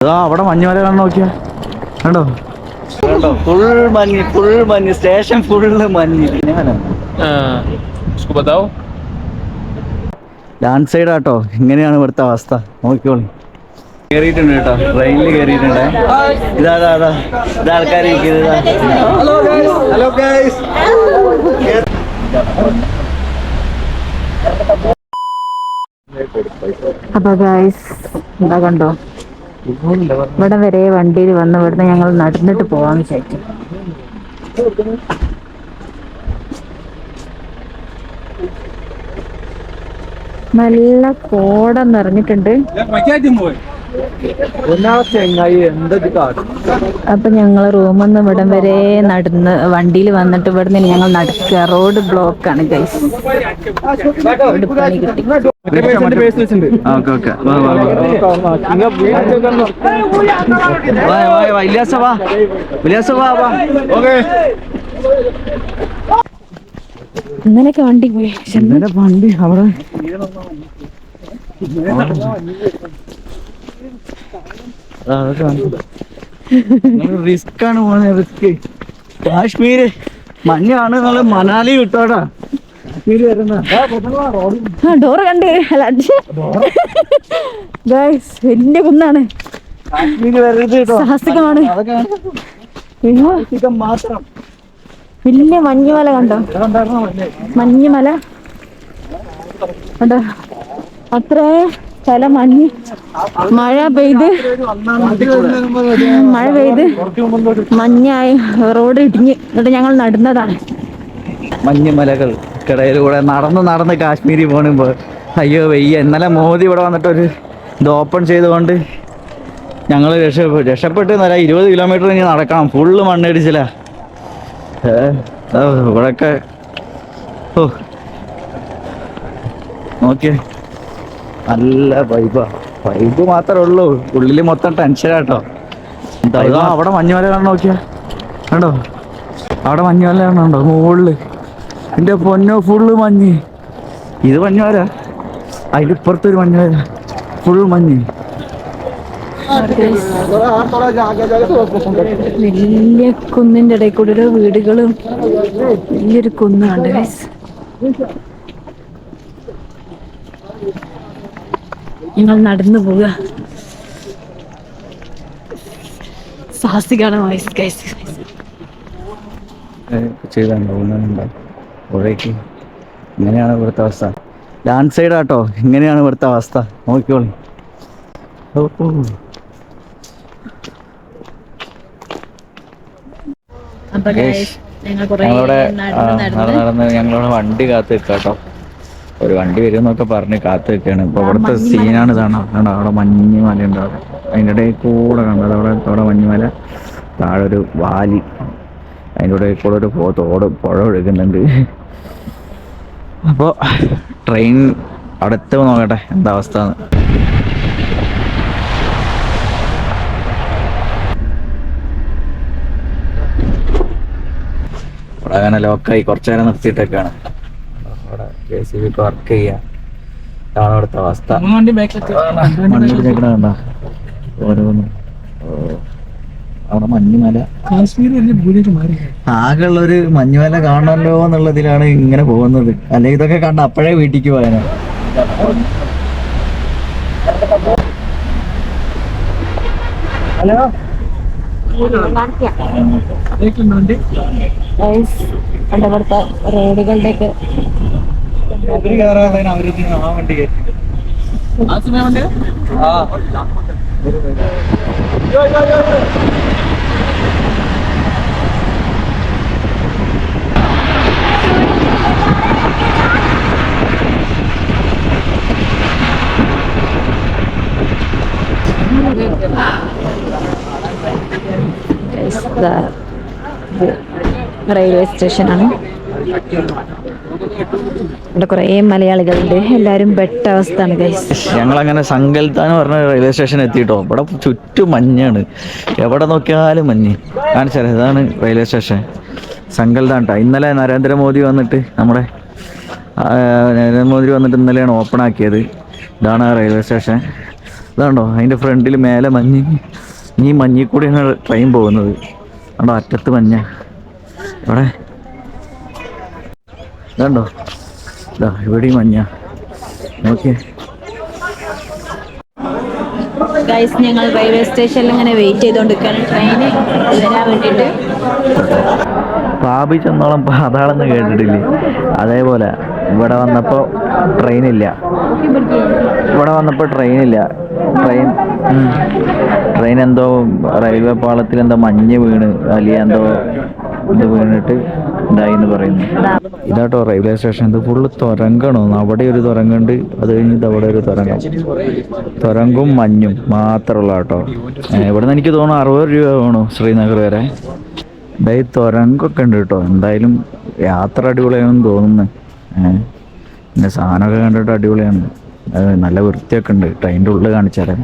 അതാ അവിടെ മഞ്ഞുമല കാണാൻ നോക്കിയാ. കണ്ടോ? കണ്ടോ? ഫുൾ മഞ്ഞ് ഫുൾ മഞ്ഞ് സ്റ്റേഷൻ ഫുള്ള് മഞ്ഞ്? ലാൻഡ് സൈഡ് ആട്ടോ. ഇങ്ങനെയാണ് ഇവിടുത്തെ അവസ്ഥ. നോക്കിക്കോളി. കയറിയിട്ടുണ്ട് കേട്ടോ. ട്രെയിനിൽ കയറിയിട്ടുണ്ട് ഇതാ അതാ ഇതാ. ഇത് ആൾക്കാർ ഇരിക്കുന്നത്. ഹലോ ഹലോ ഗൈസ് അപ്പൊ ഗായ്സ് എന്താ കണ്ടോ? ഇവിടെ വരെ വണ്ടിയിൽ വന്ന് ഇവിടുന്ന് ഞങ്ങൾ നടന്നിട്ട് പോവാൻ വിചാരിച്ചു. നല്ല കോട. നിറഞ്ഞിട്ടുണ്ട് അപ്പൊ ഞങ്ങൾ റൂമിൽ നിന്ന് ഇവിടം വരെ നടന്ന് വണ്ടിയിൽ വന്നിട്ട് ഇവിടുന്ന് ഞങ്ങൾ നടക്കുക. റോഡ് ബ്ലോക്ക് ആണ് ഗൈസ് പണി കിട്ടി. ഓക്കെ ഓക്കെ വാ വാ വാ. വാ വാ ഇല്ലാസ വാ. ഇല്ലാസ വാ വാ. ഓക്കെ. ഇങ്ങനെയൊക്കെ വണ്ടി പോയി. ഇന്നലെ വണ്ടി അവിടെ. റിസ്ക് ആണ് പോണേ റിസ്ക് കാശ്മീര് മഞ്ഞാണ് നമ്മൾ മണാലി വിട്ടോടാ. വരുന്ന. ഡോറ് കണ്ട്. ഗൈസ് വലിയ കുന്നാണ്. സാഹസികമാണ്. വലിയ മഞ്ഞുമല കണ്ടോ. മഞ്ഞുമല. കണ്ടോ? അത്രേ സ്ഥല മഞ്ഞ്. മഴ പെയ്ത്. മഴ പെയ്ത്. മഞ്ഞായി. റോഡ് ഇടിഞ്ഞ്. എന്നിട്ട് ഞങ്ങൾ നടന്നതാണ്. മഞ്ഞുമലകൾ. കിടയിലൂടെ നടന്ന് നടന്ന് കാശ്മീരിൽ പോണുമ്പോ അയ്യോ വയ്യ. ഇന്നലെ മോദി ഇവിടെ വന്നിട്ടൊരു ഇത് ഓപ്പൺ ചെയ്തുകൊണ്ട് ഞങ്ങൾ രക്ഷപ്പെട്ടു രക്ഷപ്പെട്ട് എന്നല്ല ഇരുപത് കിലോമീറ്റർ ഇനി നടക്കണം. ഫുള്ള് മണ്ണടിച്ചില്ല ഇവിടെയൊക്കെ ഓ. നോക്കിയേ. നല്ല വൈബാ വൈബ് മാത്രമേ ഉള്ളൂ. ഉള്ളിൽ മൊത്തം ടെൻഷനാട്ടോ അവിടെ മഞ്ഞുമല കാണാൻ നോക്കിയാ? കണ്ടോ? അവിടെ മഞ്ഞുമല കാണുന്നുണ്ടോ മുകളിൽ. എന്റെ പൊന്നോ ഫുള്ള് മഞ്ഞ്. ഇത് മഞ്ഞുമല അതിന്റെ ഇപ്പുറത്തൊരു മഞ്ഞുമല ഫുൾ മഞ്ഞ്. വലിയ കുന്നിന്റെ ഇടയിൽ കൂടെ ഒരു വീടുകളും വലിയൊരു കുന്നാണ് guys. ഞങ്ങൾ നടന്നു പോവുക. സാഹസികമാണ് വയസ്സ് ഗൈസ്. ചെയ്തുണ്ടോ ഒന്നുണ്ടോ പുഴയ്ക്ക് ഇങ്ങനെയാണ് ഇവിടുത്തെ അവസ്ഥ. ലാൻഡ് സൈഡ് ആട്ടോ. ഇങ്ങനെയാണ് ഇവിടുത്തെ അവസ്ഥ. നോക്കിക്കോളി. ഞങ്ങളുടെ ഞങ്ങളിവിടെ നടന്ന് നടന്ന് ഞങ്ങളിവിടെ വണ്ടി കാത്തു നിൽക്കുക കേട്ടോ ഒരു വണ്ടി വരും എന്നൊക്കെ പറഞ്ഞ് കാത്തു നിൽക്കുകയാണ് ഇപ്പൊ ഇവിടുത്തെ സീനാണ് കാണാം കണ്ടോ? അവിടെ മഞ്ഞുമല ഉണ്ടാവും അതിന്റെ ഇടയിൽ കൂടെ കണ്ടത് അവിടെ അവിടെ മഞ്ഞുമല താഴെ ഒരു വാലി. അതിന്റെ ഇടയിൽ കൂടെ ഒരു തോട് പുഴ ഒഴുകുന്നുണ്ട്. അപ്പോൾ ട്രെയിൻ അവിടെ എത്തുമ്പോൾ നോക്കട്ടെ എന്താ അവസ്ഥ ഇവിടെ അങ്ങനെ ലോക്കായി കുറച്ചു നേരം നിർത്തിയിട്ടൊക്കെയാണ്. അവിടെ ജെ സി ബി ഒക്കെ വർക്ക് ചെയ്യാം. ഇതാണ് അവിടുത്തെ അവസ്ഥ. മണ്ണിടിഞ്ഞേക്കണ കണ്ട? ഓരോന്നും. അവിടെ മഞ്ഞുമല. ആകെയുള്ള ഒരു മഞ്ഞുമല കാണണല്ലോ എന്നുള്ളതിലാണ് ഇങ്ങനെ പോകുന്നത്. അല്ലെങ്കിൽ ഇതൊക്കെ കണ്ട അപ്പോഴേ വീട്ടിക്ക് പോയാനോ. ഹലോ? ഇവിടുത്തെ റോഡുകളുടെയൊക്കെ Guys, ഇതാ ഇത് റെയിൽവേ സ്റ്റേഷനാണ്. ഇവിടെ കുറേ മലയാളികളുണ്ട്. എല്ലാവരും പെട്ട അവസ്ഥയാണ് ഞങ്ങൾ അങ്ങനെ സങ്കൽത്ത എന്ന് പറഞ്ഞ റെയിൽവേ സ്റ്റേഷൻ എത്തിയിട്ടോ. ഇവിടെ ചുറ്റും മഞ്ഞാണ്. എവിടെ നോക്കിയാലും മഞ്ഞ്. കാണിച്ചാൽ ഇതാണ് റെയിൽവേ സ്റ്റേഷൻ. സങ്കൽത്താണ് ഇന്നലെ നരേന്ദ്രമോദി വന്നിട്ട് നമ്മുടെ നരേന്ദ്രമോദി വന്നിട്ട് ഇന്നലെയാണ് ഓപ്പൺ ആക്കിയത്. ഇതാണ് റെയിൽവേ സ്റ്റേഷൻ. ഇതാണ്ടോ? അതിന്റെ ഫ്രണ്ടിൽ മേലെ മഞ്ഞ്. ഈ മഞ്ഞിൽ കൂടിയാണ് ട്രെയിൻ പോകുന്നത്. കണ്ടോ? അറ്റത്ത് മഞ്ഞ. ഇവിടെ ഇതുണ്ടോ? ഇതാ ഇവിടെയും മഞ്ഞ. നോക്കിയേ. ഗൈസ് ഞങ്ങൾ റെയിൽവേ സ്റ്റേഷനിൽ ഇങ്ങനെ വെയിറ്റ് ചെയ്തുകൊണ്ടിരിക്കുകയാണ് ട്രെയിന് വരാൻ വേണ്ടിയിട്ട്. പാപി ചെന്നോളം പാതാളെന്ന് കേട്ടിട്ടില്ലേ? അതേപോലെ ഇവിടെ വന്നപ്പോൾ ട്രെയിനില്ല ഇവിടെ വന്നപ്പോൾ ട്രെയിനില്ല ട്രെയിൻ ഇല്ല ട്രെയിൻ എന്തോ റെയിൽവേ പാളത്തിൽ എന്തോ മഞ്ഞ് വീണ് അല്ലെങ്കിൽ എന്തോ ഇത് വീണിട്ട് ഇതായി എന്ന് പറയുന്നു ഇതാട്ടോ റെയിൽവേ സ്റ്റേഷൻ ഇത് ഫുള്ള് തുരങ്കണോ. അവിടെ ഒരു തുരങ്കുണ്ട്. അത് കഴിഞ്ഞിട്ട് അവിടെ ഒരു തുരങ്കം. തുരങ്കും മഞ്ഞും മാത്രമുള്ള കേട്ടോ ഇവിടെ നിന്ന് എനിക്ക് തോന്നുന്നു അറുപത് രൂപ വേണോ ശ്രീനഗർ വരെ. ഈ തുരങ്കൊക്കെ ഉണ്ട് കേട്ടോ എന്തായാലും യാത്ര അടിപൊളിയാണെന്ന് തോന്നുന്നു. ഏഹ് പിന്നെ സാധനമൊക്കെ കണ്ടിട്ട് അടിപൊളിയാണ്. നല്ല വൃത്തിയൊക്കെ ഉണ്ട്. ട്രെയിനിന്റെ ഉള്ളിൽ കാണിച്ചാലേ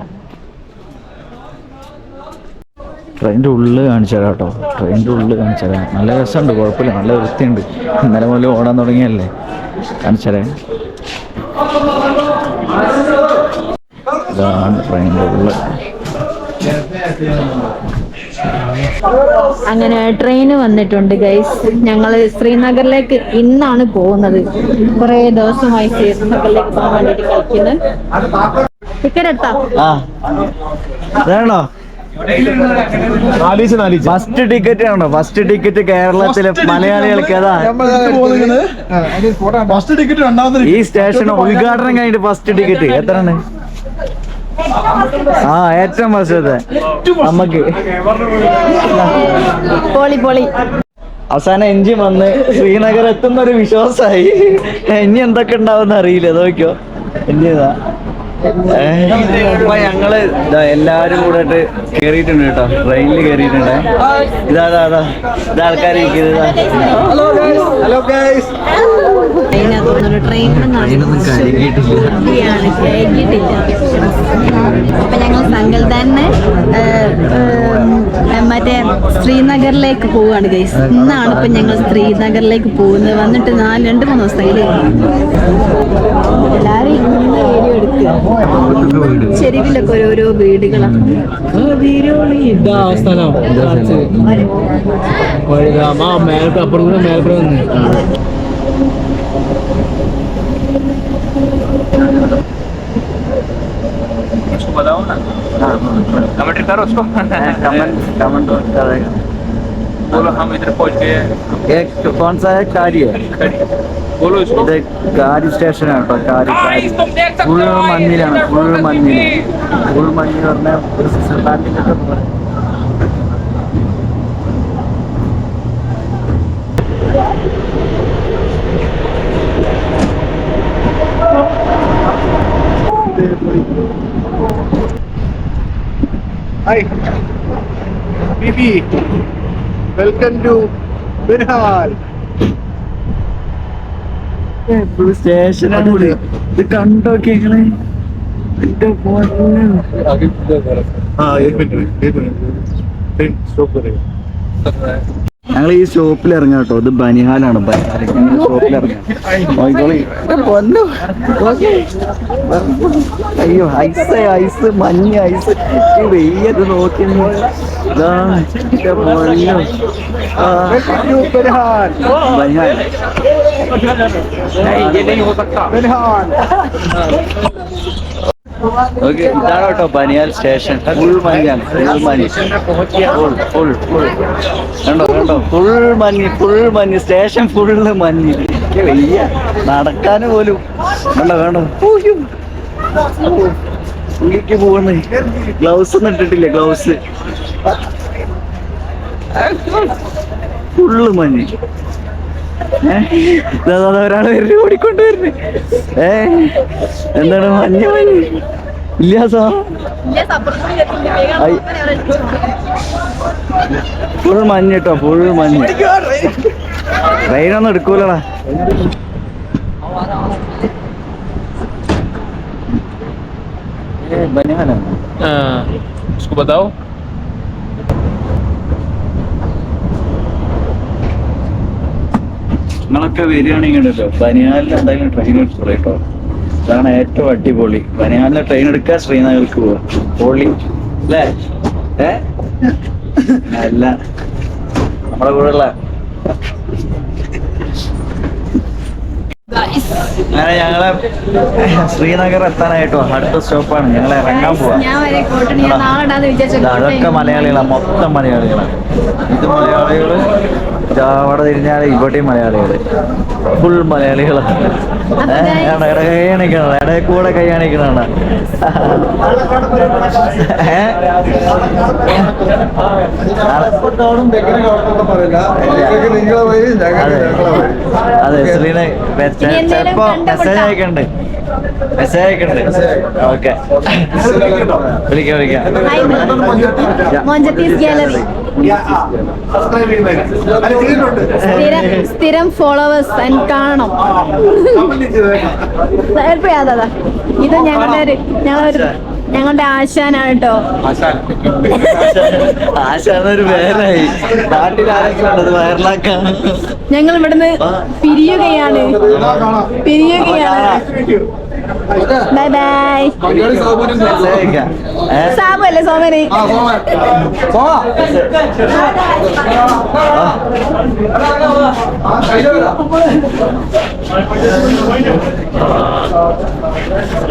ട്രെയിനിന്റെ ഉള്ളിൽ കാണിച്ചു തരാം കേട്ടോ. ട്രെയിനിന്റെ ഉള്ളിൽ കാണിച്ചു തരാം നല്ല രസമുണ്ട് കുഴപ്പമില്ല. നല്ല വൃത്തിയുണ്ട്. ഇന്നലെ മുതൽ ഓടാൻ തുടങ്ങിയല്ലേ? കാണിച്ചു തരാം ഇതാണ് ട്രെയിനിന്റെ ഉള്ളിൽ. അങ്ങനെ ട്രെയിൻ വന്നിട്ടുണ്ട് ഗൈസ് ഞങ്ങൾ ശ്രീനഗറിലേക്ക് ഇന്നാണ് പോകുന്നത്. കുറേ ദിവസമായി ശ്രീനഗറിലേക്ക് പോകാൻ വേണ്ടിയിട്ട് കളിക്കുന്നത് ടിക്കറ്റ് എടുത്താ? ഫസ്റ്റ് ടിക്കറ്റ് ആണോ? ഫസ്റ്റ് ടിക്കറ്റ് കേരളത്തിലെ മലയാളികൾക്ക് ഏതാ ഫസ്റ്റ് ടിക്കറ്റ് ഈ സ്റ്റേഷൻ ഉദ്ഘാടനം കഴിഞ്ഞിട്ട് ഫസ്റ്റ് ടിക്കറ്റ്. എത്രയാണ്? ആ ഏറ്റവും ഫസ്റ്റത്തെ. നമുക്ക്. പൊളി പൊളി. അവസാനം എഞ്ചിൻ വന്ന് ശ്രീനഗർ എത്തുന്ന ഒരു വിശ്വാസമായി. ഇനി എന്തൊക്കെ ഉണ്ടാവും അറിയില്ല. നോക്കിയോ? എഞ്ചിൻ ഇപ്പൊ ഞങ്ങൾ എല്ലാരും കൂടെ കേറിയിട്ടുണ്ട് കേട്ടോ. ട്രെയിനിൽ കേറിയിട്ടുണ്ട്. ഇതാ ഇതാ ഇതാ. ഇത് ഹലോ ഹലോ കഴുകിയിട്ടില്ല അപ്പൊ ഞങ്ങൾ സങ്കൽ തന്നെ മറ്റേ ശ്രീനഗറിലേക്ക് പോവാണ് ഗൈസ് ഇന്നാണ് ഇപ്പൊ ഞങ്ങൾ ശ്രീനഗറിലേക്ക് പോകുന്നത്. വന്നിട്ട് നാല് രണ്ട് മൂന്ന് ദിവസമായി എല്ലാരും ഇന്ന് വീഡിയോ എടുക്കുക. ചെരുവിലൊക്കെ ഓരോരോ വീടുകളാണ് സ്ഥലം. മേൽക്ക് उसको बताओ ना। हाँ। कमेंट करो उसको। हाँ, कमेंट कमेंट करेगा। बोलो हम इधर पहुँच गए एक तो कौन सा है? कारी है। बोलो इसको। इधर कारी स्टेशन है पर कारी हाँ, कारी। फुल मंदिर है फुल मंदिर। फुल मंदिर और मैं ഹായ്. ബിബി വെൽക്കം ടു ബിർഹാൽ സ്റ്റേഷൻ അടിപൊളി ഇത്? കണ്ടോക്കെ ഇങ്ങൾ എന്റെ ആ ഏഴ് മിനിറ്റ് ഏഴ് മിനിറ്റ് സ്റ്റോപ്പ് പറയാം. ഞങ്ങൾ ഈ ഷോപ്പിൽ ഇറങ്ങാം കേട്ടോ. ഇത് ബനിഹാലാണ് ബനിഹാൽ ഞങ്ങൾ ഷോപ്പിൽ ഇറങ്ങാം. അയ്യോ ഐസ് ഐസ് മഞ്ഞ ഐസ് വെയ്യത് നോക്കി നീ. ഓക്കെ ഇതാണ് കേട്ടോ പനിയാൽ സ്റ്റേഷൻ. ഫുൾ മഞ്ഞാണ് ഫുൾ മഞ്ഞ്. ഫുൾ ഫുൾ ഫുൾ കണ്ടോ കണ്ടോ? ഫുൾ മഞ്ഞ് ഫുൾ മഞ്ഞ്. സ്റ്റേഷൻ ഫുള്ള് മഞ്ഞ്. വയ്യ. നടക്കാന് പോലും. കണ്ടോ കണ്ടോ? ഉള്ളിക്ക് പോകുന്നു ഗ്ലൗസ് ഒന്നും ഇട്ടിട്ടില്ല ഗ്ലൗസ് ഫുള്ള് മഞ്ഞ്. ഒരാള് വരുന്നു ഓടിക്കൊണ്ട് വരുന്നു ഏ എന്താണ് മഞ്ഞ് മഞ്ഞ് ഇല്ല സാ ഫുൾ മഞ്ഞ് കേട്ടോ ഫുൾ മഞ്ഞ് ട്രെയിനൊന്നും എടുക്കൂലടാ ബനിയാനാ हाँ, उसको बताओ നിങ്ങളൊക്കെ വരികയാണെങ്കിൽ ഉണ്ടല്ലോ ബനിയാലിൽ എന്തായാലും ട്രെയിൻ എടുത്തോളൂ കേട്ടോ. അതാണ് ഏറ്റവും അടിപൊളി. ബനിയാലിന് ട്രെയിൻ എടുക്കാൻ ശ്രീനഗർക്ക് പോവാ. പൊളി. അല്ലേ? ഏ? അല്ല. നമ്മുടെ കൂടെ ഉള്ള അങ്ങനെ ഞങ്ങളെ ശ്രീനഗർ എത്താനായിട്ടോ. അടുത്ത സ്റ്റോപ്പാണ്. ഞങ്ങൾ ഇറങ്ങാൻ പോവാ. അതൊക്കെ മലയാളികളാണ് മൊത്തം മലയാളികളാണ് ഇത് മലയാളികൾ അവിടെ തിരിഞ്ഞാൽ ഇവിടെയും മലയാളികൾ ഫുൾ മലയാളികളാണ്. കൈ കാണിക്കണം ഇടയിൽ കൂടെ കൈ കാണിക്കണാണ് അതെ. ശ്രീനെ ചിലപ്പോ മെസ്സേജ്. അയക്കണ്ട്. മെസ്സേജ് അയക്കണ്ട് ഓക്കെ. വിളിക്കാം വിളിക്കാം. സ്ഥിരം സ്ഥിരം ഫോളോവേഴ്സ് കാണണം ഏർപ്പെടാതാ ഇത് ഞങ്ങളുടെ ഒരു ഞങ്ങളൊരു ഞങ്ങളുടെ ആശാനാണ് കേട്ടോ ആശാനൊരു പേരായി നാട്ടിൽ ആരെങ്കിലും വയറിലാക്കാൻ. ഞങ്ങൾ ഇവിടുന്ന് പിരിയുകയാണ്. പിരിയുകയാണ്. Bye bye? സാബു അല്ലേ സോമന്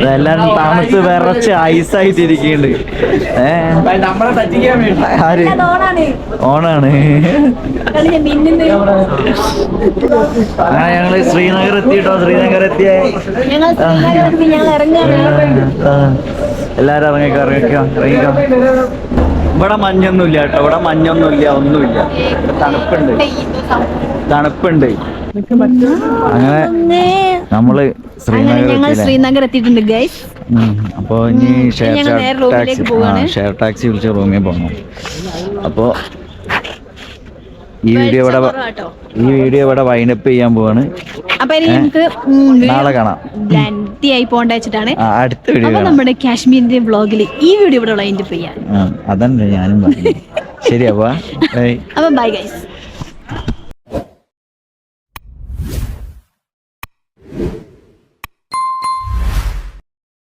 എല്ലാരും തണുത്ത് വിറച്ച് ഐസായിട്ടിരിക്കുന്നുണ്ട് ഏഹ് ഓണാണ്. അങ്ങനെ ഞങ്ങൾ ശ്രീനഗർ എത്തിയിട്ടോ? ശ്രീനഗർ എത്തിയ? എല്ലാരും ഇറങ്ങിക്കോ ഇറങ്ങിക്കോ ഇറങ്ങിക്കോ. ഇവിടെ മഞ്ഞൊന്നുമില്ല കേട്ടോ. ഇവിടെ മഞ്ഞൊന്നുമില്ല ഒന്നുമില്ല. തണുപ്പുണ്ട്. തണുപ്പുണ്ട്. അങ്ങനെ നമ്മൾ ശ്രീനഗർ? ശ്രീനഗർ എത്തിയിട്ടുണ്ട് ഗൈസ് ഇനി ഷെയർ ടാക്സി. ഷെയർ ടാക്സി വിളിച്ച് റൂമിൽ പോകണം അപ്പോ ഈ വീഡിയോ ഇവിടെ ഈ വീഡിയോ ഇവിടെ വൈൻഡപ്പ് ചെയ്യാൻ പോവാണ്. അപ്പൊ? നമുക്ക് നാളെ കാണാം. ആയി പോകണ്ട വെച്ചിട്ടാണ്. അടുത്ത വീഡിയോ നമ്മുടെ കാശ്മീരിന്റെ വ്ളോഗിൽ ഈ വീഡിയോ ഇവിടെ വൈൻഡപ്പ് ചെയ്യാൻ. ആ, അതന്നെ ഞാനും പറഞ്ഞു ശരി അപ്പൊ. അപ്പൊ ബൈ ഗൈസ്